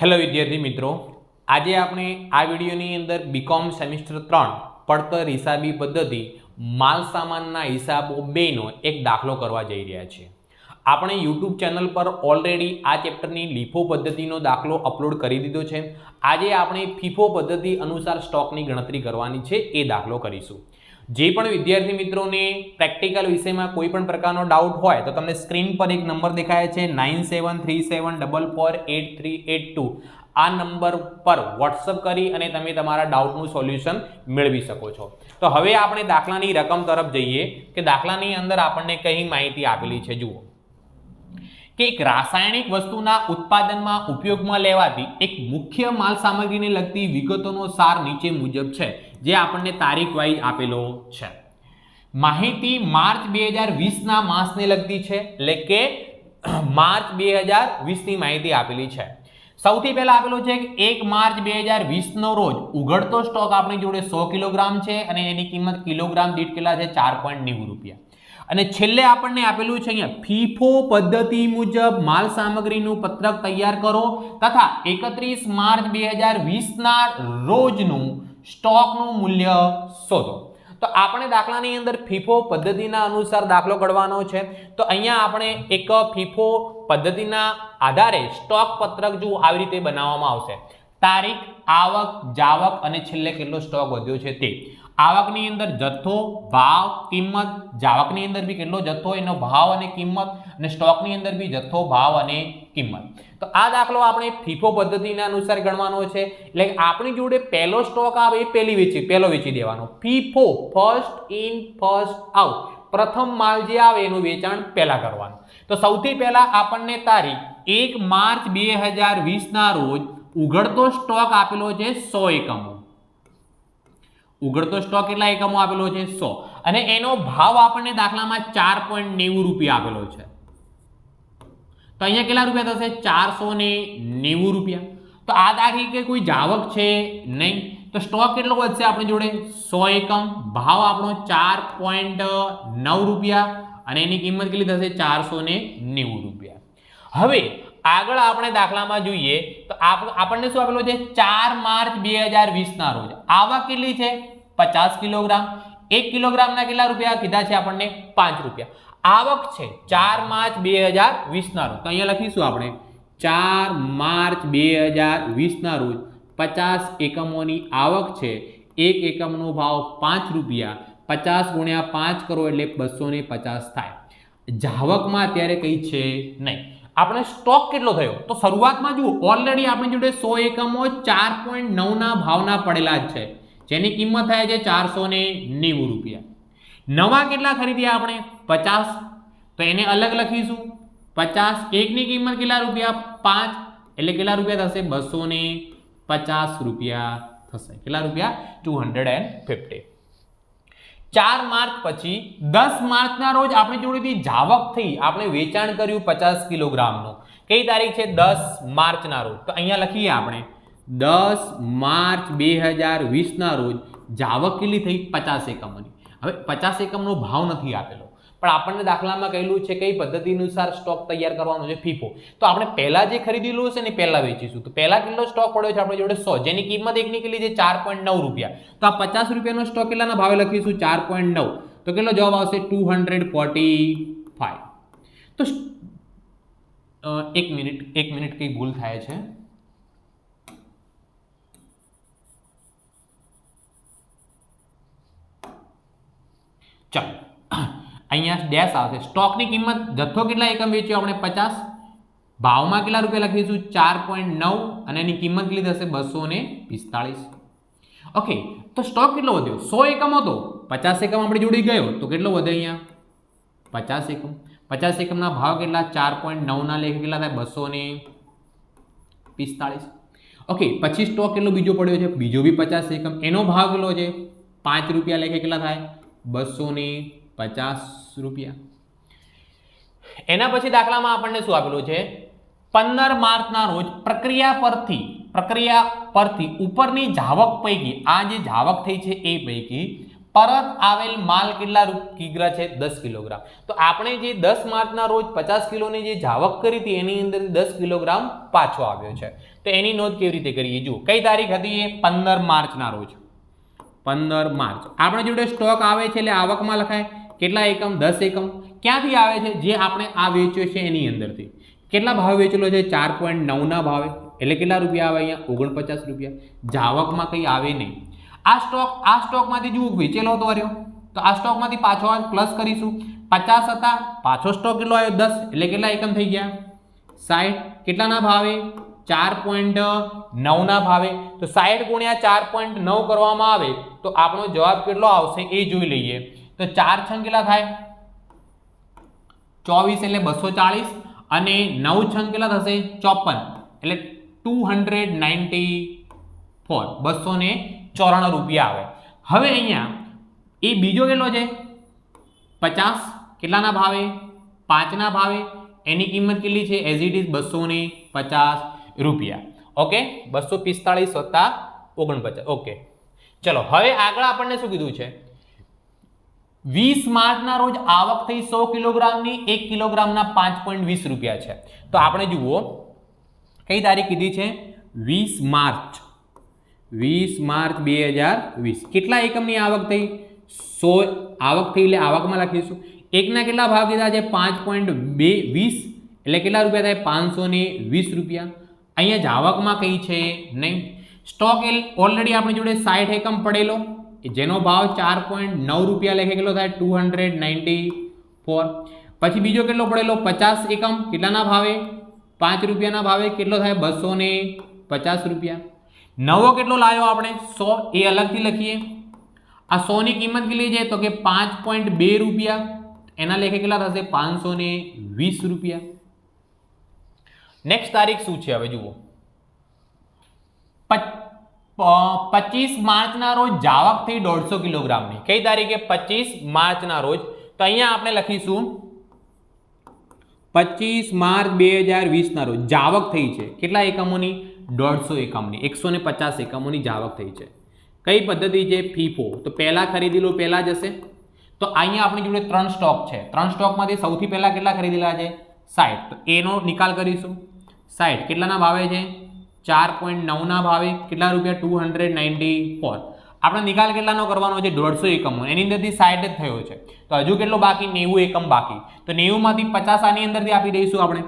Hello વિદ્યાર્થી મિત્રો. આજે આપણે આ વિડીયોની અંદર બીકોમ સેમિસ્ટર ત્રણ પડતર હિસાબી પદ્ધતિ માલ સામાનના હિસાબો બેનો એક દાખલો કરવા જઈ રહ્યા છીએ. આપણે યુટ્યુબ ચેનલ પર ઓલરેડી આ ચેપ્ટરની લીફો પદ્ધતિનો દાખલો અપલોડ કરી દીધો છે. આજે આપણે ફીફો પદ્ધતિ અનુસાર સ્ટોકની ગણતરી કરવાની છે, એ દાખલો કરીશું. જે પણ વિદ્યાર્થી મિત્રોને પ્રેક્ટિકલ વિષયમાં કોઈ પણ પ્રકારનો ડાઉટ હોય, તો તમને સ્ક્રીન પર એક નંબર દેખાય છે nine seven three seven double four eight three eight two આ નંબર પર વોટ્સઅપ કરી અને તમે તમારા ડાઉટનું સોલ્યુશન મેળવી શકો છો. તો હવે આપણે દાખલાની રકમ તરફ જઈએ, કે દાખલાની અંદર આપણને કઈ માહિતી આપેલી છે, જુઓ. કે એક રાસાયણિક વસ્તુના ઉત્પાદનમાં ઉપયોગમાં લેવાતી એક મુખ્ય માલ સામગ્રીને લગતી વિગતોનો સાર નીચે મુજબ છે. જે આપણને તારીખ વાઇઝ આપેલો છે. માહિતી માર્ચ બે હજાર વીસના માસને લગતી છે, એટલે કે માર્ચ બે હજાર વીસની માહિતી આપેલી છે. સૌથી પહેલા આપેલું છે કે એક માર્ચ બે હજાર વીસનો રોજ ઉઘડતો સ્ટોક આપણી જોડે સો કિલોગ્રામ છે અને એની કિંમત કિલોગ્રામ દીઠ કેટલા છે? ચાર પોઈન્ટ નેવું રૂપિયા. અને છેલ્લે આપણને આપેલું છે અહીંયા, ફીફો પદ્ધતિ મુજબ માલ સામગ્રીનું પત્રક તૈયાર કરો તથા એકત્રીસ માર્ચ બે હજાર વીસના રોજનું સ્ટોકનું મૂલ્ય શોધો. તો આપણે દાખલાની અંદર ફીફો પદ્ધતિના અનુસાર દાખલો કરવાનો છે. તો અહીંયા આપણે એક ફીફો પદ્ધતિના આધારે સ્ટોક પત્રક જો આવી રીતે બનાવવામાં આવશે. તારીખ, આવક, જાવક અને છેલ્લે કેટલો સ્ટોક વધ્યો છે તે. આવકની અંદર જથ્થો, ભાવ, કિંમત, જાવકની અંદર બી કેટલો જથ્થો, એનો ભાવ અને કિંમત, અને સ્ટોકની અંદર બી જથ્થો, ભાવ અને કિંમત. તો આ દાખલો આપણે ફીફો પદ્ધતિના અનુસાર ગણવાનો છે. એટલે આપણી જોડે પહેલો સ્ટોક આવે એ પહેલી વેચી, પહેલો વેચી દેવાનો. FIFO first in first out પ્રથમ માલ જે આવે એનું વેચાણ પહેલાં કરવાનું. તો સૌથી પહેલાં આપણને તારીખ એક માર્ચ બે હજાર વીસના રોજ ઉઘડતો સ્ટોક આપેલો છે સો એકમો. ઉઘડતો સ્ટોક કેટલા એકમો આપેલો છે? સો. અને એનો ભાવ આપણને દાખલામાં ચાર પોઈન્ટ નેવું રૂપિયા આપેલો છે. તો અહીંયા કેટલા રૂપિયા થશે? ચારસો ને નેવું રૂપિયા. તો આ તારીખે કોઈ જાવક છે? નહીં. તો સ્ટોક કેટલો વધશે આપણી જોડે? સો એકમ. ભાવ આપણો ચાર પોઈન્ટ નવ રૂપિયા અને એની કિંમત કેટલી થશે? ચારસો ને નેવું રૂપિયા. હવે આગળ આપણે દાખલામાં જોઈએ તો આપ- આપણને શું આપેલું છે? ચાર માર્ચ બે હજાર વીસના રોજ. આવક કેટલી છે? પચાસ કિલોગ્રામ. એક કિલોગ્રામના કેટલા રૂપિયા કીધા છે આપણને? પાંચ રૂપિયા. આવક છે ચાર માર્ચ બે હજાર વીસના રોજ. તો અહીંયા લખીશું આપણે. ચાર માર્ચ બે હજાર વીસના રોજ પચાસ એકમોની આવક છે. એક એકમનો ભાવ પાંચ રૂપિયા. પચાસ ગુણ્યા પાંચ કરો એટલે બસો પચાસ થાય. જાવકમાં અત્યારે કંઈ છે નહીં. આપણે સ્ટોક કેટલો થયો? તો શરૂઆતમાં જુઓ ઓલરેડી આપણી જોડે સો એકમો ચાર પોઈન્ટ નવના ભાવના પડેલા જ છે. જેની કિંમત થાય છે ચારસો ને નેવું રૂપિયા. નવા કેટલા ખરીદ્યા આપણે? પચાસ. તો એને અલગ લખીશું. પચાસ. એકની કિંમત કેટલા રૂપિયા? પાંચ. એટલે કેટલા રૂપિયા થશે? બસો ને પચાસ રૂપિયા થશે. કેટલા રૂપિયા? Two hundred and fifty. ચાર માર્ચ પછી દસ માર્ચના રોજ આપણી જોડેથી જાવક થઈ આપણે વેચાણ કર્યું પચાસ કિલોગ્રામનું. કઈ તારીખ છે? દસ માર્ચના રોજ. તો અહીંયા લખીએ આપણે. દસ માર્ચ બે હજાર વીસના રોજ જાવક કેટલી થઈ? પચાસ એકમોની. હવે પચાસ એકમનો ભાવ નથી આપેલો. પણ આપણને દાખલામાં કહેલું છે કઈ પદ્ધતિ અનુસાર સ્ટોક તૈયાર કરવાનો છે ફીફો. તો આપણે પહેલા જે ખરીદેલું હશે ને પહેલા વેચીશું. તો પહેલા કેટલો સ્ટોક પડ્યો છે આપણે જોડે? સો. જેની કિંમત એક નીકળી છે ચાર પોઈન્ટ નવ રૂપિયા. તો આ પચાસ રૂપિયાનો સ્ટોક કેટલાના ભાવે લખીશું? ચાર પોઈન્ટ નવ. તો કેટલો જવાબ આવશે? Two hundred forty five. તો એક મિનિટ એક મિનિટ કંઈ ભૂલ થાય છે. ચાલો. અહીંયા ડેશ આવશે. સ્ટોકની કિંમત જથ્થો કેટલા એકમ વેચ્યો આપણે? પચાસ. ભાવમાં કેટલા રૂપિયા લખીશું? ચાર પોઈન્ટ નવ અને એની કિંમત કેટલી થશે? બસો ને પિસ્તાળીસ. ઓકે, તો સ્ટોક કેટલો વધ્યો? સો એકમ હતો. પચાસ એકમ આપણે જોડી ગયો. તો કેટલો વધે અહીંયા? પચાસ એકમ. પચાસ એકમના ભાવ કેટલા? ચાર પોઈન્ટ નવના લેખે કેટલા થાય? બસો ને પિસ્તાળીસ. ઓકે, પછી સ્ટોક કેટલો બીજો પડ્યો છે? બીજો બી પચાસ એકમ. એનો ભાવ કેટલો છે? પાંચ રૂપિયા લેખે કેટલા થાય? બસો ને પચાસ રૂપિયા. એના પછી દાખલામાં આપણને શું આપેલું છે? પંદર માર્ચના રોજ પ્રક્રિયા પરથી પ્રક્રિયા પરથી ઉપરની જાવક પૈકી, આ જે જાવક થઈ છે એ પૈકી પરત આવેલ માલ કેટલા કિગ્રા છે? દસ કિલોગ્રામ. તો આપણે જે દસ માર્ચના રોજ પચાસ કિલોની જે જાવક કરી હતી, એની અંદર દસ કિલોગ્રામ પાછો આવ્યો છે. તો એની નોંધ કેવી રીતે કરીએ? જુઓ, કઈ તારીખ હતી એ? પંદર માર્ચના રોજ. પંદર માર્ચ. આપણે જોડે સ્ટોક આવે છે એટલે આવકમાં લખાય. કેટલા એકમ? દસ એકમ. ક્યાંથી આવે છે? જે આપણે આ વેચ્યો છે એની અંદરથી. કેટલા ભાવે વેચેલો છે? ચાર પોઈન્ટ નવના ભાવે. એટલે કેટલા રૂપિયા આવે અહીંયા? ઓગણપચાસ રૂપિયા. જાવકમાં કંઈ આવે નહીં. આ સ્ટોક આ સ્ટોકમાંથી જુઓ, વેચેલો હતો રહ્યો. તો આ સ્ટોકમાંથી પાછો પ્લસ કરીશું. પચાસ હતા, પાછો સ્ટોક કેટલો આવ્યો દસ. એટલે કેટલા એકમ થઈ ગયા? સાઠ કેટલાના ભાવે? ચાર પોઈન્ટ નવના ભાવે. તો સાઠ ગુણ્યા ચાર પોઈન્ટ નવ કરવામાં આવે. તો આપણો જવાબ કેટલો આવશે? એ જોઈ લઈએ. તો ચાર છંગ કેટલા થાય? ચોવીસ એટલે બસો ચાળીસ અને નવ છંગ કેટલા થશે? ચોપન. એટલે ટુ હંડ્રેડ નાઇન્ટી ફોર. બસો ને ચોરાણું રૂપિયા આવે. હવે અહીંયા એ બીજો કેટલો છે? પચાસ. કેટલાના ભાવે? પાંચના ભાવે. એની કિંમત કેટલી છે? એઝ ઇટ ઇઝ બસો ને પચાસ રૂપિયા. ઓકે બસો પિસ્તાળીસ વત્તા ઓગણપચાસ. ઓકે ચલો, હવે આગળ આપણને શું કીધું છે? વીસ માર્ચના રોજ આવક થઈ સો કિલોગ્રામની, એક કિલોગ્રામના પાંચ પોઈન્ટ વીસ રૂપિયા છે. તો આપણે જુઓ, કઈ તારીખ કીધી છે? વીસ માર્ચ. વીસ માર્ચ બે હજાર વીસ. કેટલા એકમની આવક થઈ? સો આવક થઈ એટલે આવકમાં લખીશું. એકના કેટલા ભાવ કીધા છે? પાંચ પોઈન્ટ બે વીસ. એટલે કેટલા રૂપિયા થાય? પાંચસો ને વીસ રૂપિયા. અહીંયા જ આવકમાં કઈ છે? નહીં. સ્ટોક ઓલરેડી આપણી જોડે સાઠ એકમ પડેલો. જેનો ભાવ ચાર પોઈન્ટ નવ રૂપિયા લેખે કેટલો થાય? Two hundred ninety four. પછી બીજો કેટલો પડેલો? પચાસ એકમ. કેટલાના ભાવે? પાંચ રૂપિયાના ભાવે કેટલો થાય? બસો ને પચાસ રૂપિયા. નવો કેટલો લાવ્યો આપણે? સો. એ અલગથી લખીએ. આ સોની કિંમત કેટલી છે? તો કે પાંચ પોઈન્ટ બે રૂપિયા. એના લેખે કેટલા થશે? પાંચસો વીસ રૂપિયા. નેક્સ્ટ તારીખ શું છે? હવે જુઓ. પચીસ માર્ચના રોજ જાવકથી દોઢસો કિલોગ્રામની. કઈ તારીખે? પચીસ માર્ચના રોજ. તો અહીંયા આપણે લખીશું. પચીસ માર્ચ બે હજાર વીસના રોજ જાવક થઈ છે. કેટલા એકમોની? દોઢસો એકમની. એકસો ને પચાસ એકમોની જાવક થઈ છે. કઈ પદ્ધતિ છે? ફીફો તો પહેલાં ખરીદેલો પહેલાં જશે તો અહીંયા આપણી જોડે ત્રણ સ્ટોક છે. ત્રણ સ્ટોકમાંથી સૌથી પહેલાં કેટલા ખરીદેલા છે? સાઠ. તો એનો નિકાલ કરીશું. સાઠ. કેટલાના ભાવે છે? ચાર પોઈન્ટ નવના ભાવે કેટલા રૂપિયા? Two hundred ninety four. આપણે નિકાલ કેટલાનો કરવાનો છે? દોઢસો એકમો એની અંદરથી સાઠ જ થયો છે. તો હજુ કેટલો બાકી? નેવું એકમ બાકી. તો નેવુંમાંથી પચાસ આની અંદરથી આપી દઈશું આપણે.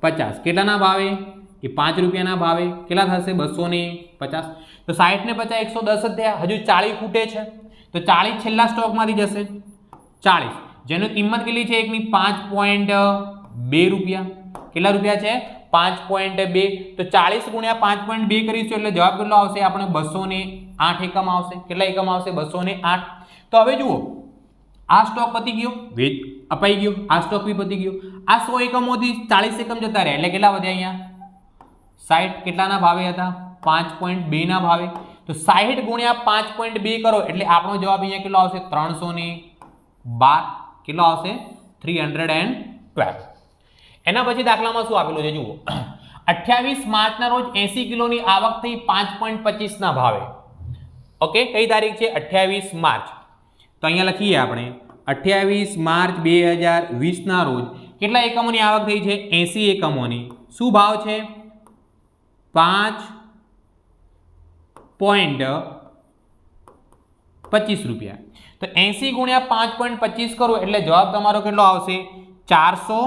પચાસ. કેટલાના ભાવે? એ પાંચ રૂપિયાના ભાવે? કેટલા થશે? બસો ને પચાસ. તો સાઠ ને પચાસ એકસો દસ જ થયા. હજુ ચાળીસ ખૂટે છે. તો ચાળીસ છેલ્લા સ્ટોકમાંથી જશે. ચાળીસ. જેની કિંમત કેટલી છે? એકની? પાંચ પોઈન્ટ બે રૂપિયા. કેટલા રૂપિયા છે? પાંચ પોઈન્ટ બે તો ચાલીસ ગુણ્યા પાંચ પોઈન્ટ બે કરીશું એટલે જવાબ કેટલો આવશે? આપણે બસો ને આઠ એકમ આવશે. કેટલા એકમ આવશે? બસો ને આઠ. તો હવે જુઓ આ સ્ટોક પતી ગયો. વેચ અપાઈ ગયો. આ સ્ટોક બી પતી ગયો. આ સો એકમોથી ચાલીસ એકમ જતા રહ્યા. એટલે કેટલા વધ્યા અહીંયા? સાઠ કેટલાના ભાવે હતા? પાંચ પોઈન્ટ બેના ભાવે. તો સાઠ ગુણ્યા પાંચ પોઈન્ટ બે કરો એટલે આપણો જવાબ અહીંયા કેટલો આવશે? ત્રણસો ને બાર. કેટલો આવશે? Three hundred and twelve. એના પછી દાખલામાં શું આપેલું છે? જુઓ. અઠ્યાવીસ માર્ચના રોજ એસી કિલોની આવક થઈ પાંચ પોઈન્ટ પચીસના ભાવે. ઓકે, કઈ તારીખ છે? અઠ્યાવીસ માર્ચ. તો અહીંયા લખીએ આપણે. અઠ્યાવીસ માર્ચ બે હજાર વીસના રોજ કેટલા એકમોની આવક થઈ છે? એસી એકમોની. શું ભાવ છે? પાંચ પોઈન્ટ પચીસ રૂપિયા. તો એંસી ગુણ્યા પાંચ પોઈન્ટ પચીસ કરો, એટલે જવાબ તમારો કેટલો આવશે? ચારસો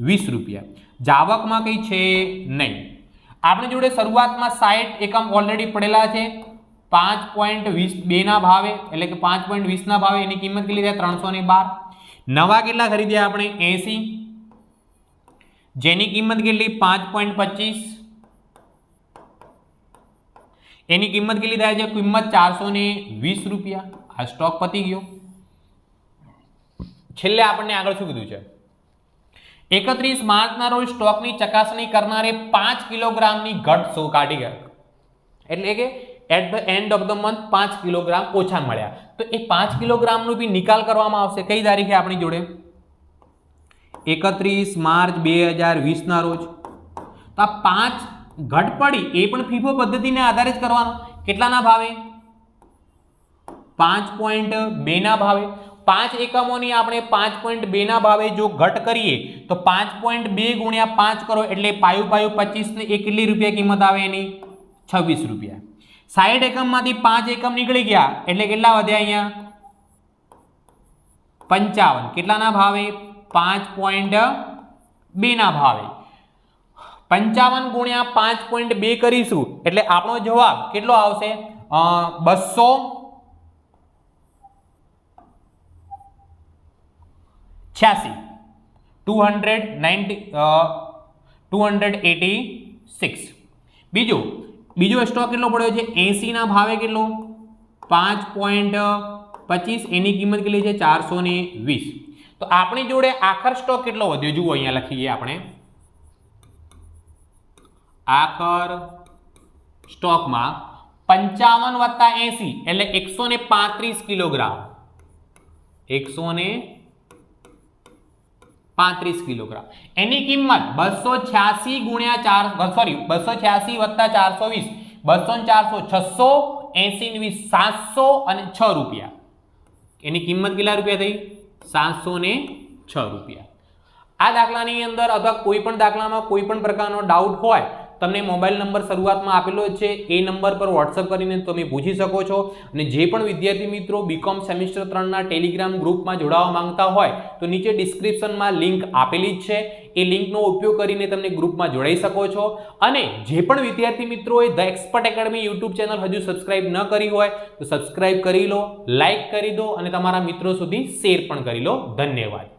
વીસ રૂપિયા. જાવકમાં કંઈ છે નહીં. આપણી જોડે શરૂઆતમાં સાઠ એકમ ઓલરેડી પડેલા છે. પાંચ પોઈન્ટ વીસ બેના ભાવે, એટલે કે પાંચ પોઈન્ટ વીસના ભાવે એની કિંમત કેટલી થાય? ત્રણસો ને બાર. નવા કેટલા ખરીદ્યા આપણે? એંસી. જેની કિંમત કેટલી? પાંચ પોઈન્ટ પચીસ. એની કિંમત કેટલી થાય છે? કિંમત ચારસો ને વીસ રૂપિયા. આ સ્ટોક પતી ગયો. છેલ્લે આપણને આગળ શું કીધું છે? એકત્રીસ માર્ચના રોજ સ્ટોકની ચકાસણી કરનારે પાંચ કિલોગ્રામની ઘટ શો કાઢી ગયા. એટલે કે at the end of the month પાંચ કિલોગ્રામ ઓછા મળ્યા. તો એ પાંચ કિલોગ્રામનું બી નિકાલ કરવામાં આવશે. કઈ તારીખે આપણી જોડે? એકત્રીસ માર્ચ બે હજાર વીસના રોજ. તો આ પાંચ ઘટ પડી એ પણ ફીફો પદ્ધતિને આધારે જ કરવાનો. કેટલાના ભાવે? પાંચ પોઈન્ટ બેના ભાવે. પાંચ એકમોની આપણે પાંચ પોઈન્ટ બેના ભાવે જો ઘટ કરીએ, તો પાંચ પોઈન્ટ બે ગુણ્યા પાંચ કરો એટલે પાયું પાયું પચીસને એ કેટલી રૂપિયા કિંમત આવે એની? છવ્વીસ રૂપિયા. સાઈઠ એકમમાંથી પાંચ એકમ નીકળી ગયા, એટલે કેટલા વધ્યા અહીંયા? પંચાવન. કેટલાના ભાવે? પાંચ પોઈન્ટ બેના ભાવે. પંચાવન ગુણ્યા પાંચ પોઈન્ટ બે કરીશું, એટલે આપણો જવાબ કેટલો આવશે? બસો છ્યાસી. Two hundred ninety two hundred eighty six. બીજું, બીજો સ્ટોક કેટલો પડ્યો છે? એંસીના ભાવે કેટલો? પાંચ પોઈન્ટ પચીસ, એની કિંમત કેટલી છે? ચારસો ને વીસ. તો આપણી જોડે આખર સ્ટોક કેટલો વધ્યો? જુઓ અહીંયા લખીએ આપણે. આખર સ્ટોકમાં પંચાવન વત્તા એસી એટલે એકસો ને પાંત્રીસ કિલોગ્રામ. એકસો ને પાંત્રીસ કિલોગ્રામ. એની કિંમત બસો છ્યાસી ગુણ્યા ચાર સોરી બસો છ્યાસી વત્તા ચારસો વીસ, બસો ચારસો છસો એસી વીસ, સાતસો અને છ રૂપિયા. એની કિંમત કેટલા રૂપિયા થઈ? સાતસો ને છ રૂપિયા. આ દાખલાની અંદર અથવા કોઈ પણ દાખલામાં કોઈ પણ પ્રકારનો ડાઉટ હોય તમને મોબાઈલ નંબર શરૂઆતમાં આપેલો છે, એ નંબર પર વોટ્સઅપ કરીને તમે પૂછી શકો છો અને જે પણ વિદ્યાર્થી મિત્રો બીકોમ સેમિસ્ટર ત્રણના ટેલિગ્રામ ગ્રુપમાં જોડાવા માંગતા હોય, તો નીચે ડિસ્ક્રિપ્શનમાં લિંક આપેલી જ છે. એ લિંકનો ઉપયોગ કરીને તમને ગ્રુપમાં જોડાઈ શકો છો. અને જે પણ વિદ્યાર્થી મિત્રોએ the expert academy YouTube channel હજુ સબસ્ક્રાઇબ ન કરી હોય, તો સબસ્ક્રાઇબ કરી લો લાઇક કરી દો અને તમારા મિત્રો સુધી શેર પણ કરી લો. ધન્યવાદ.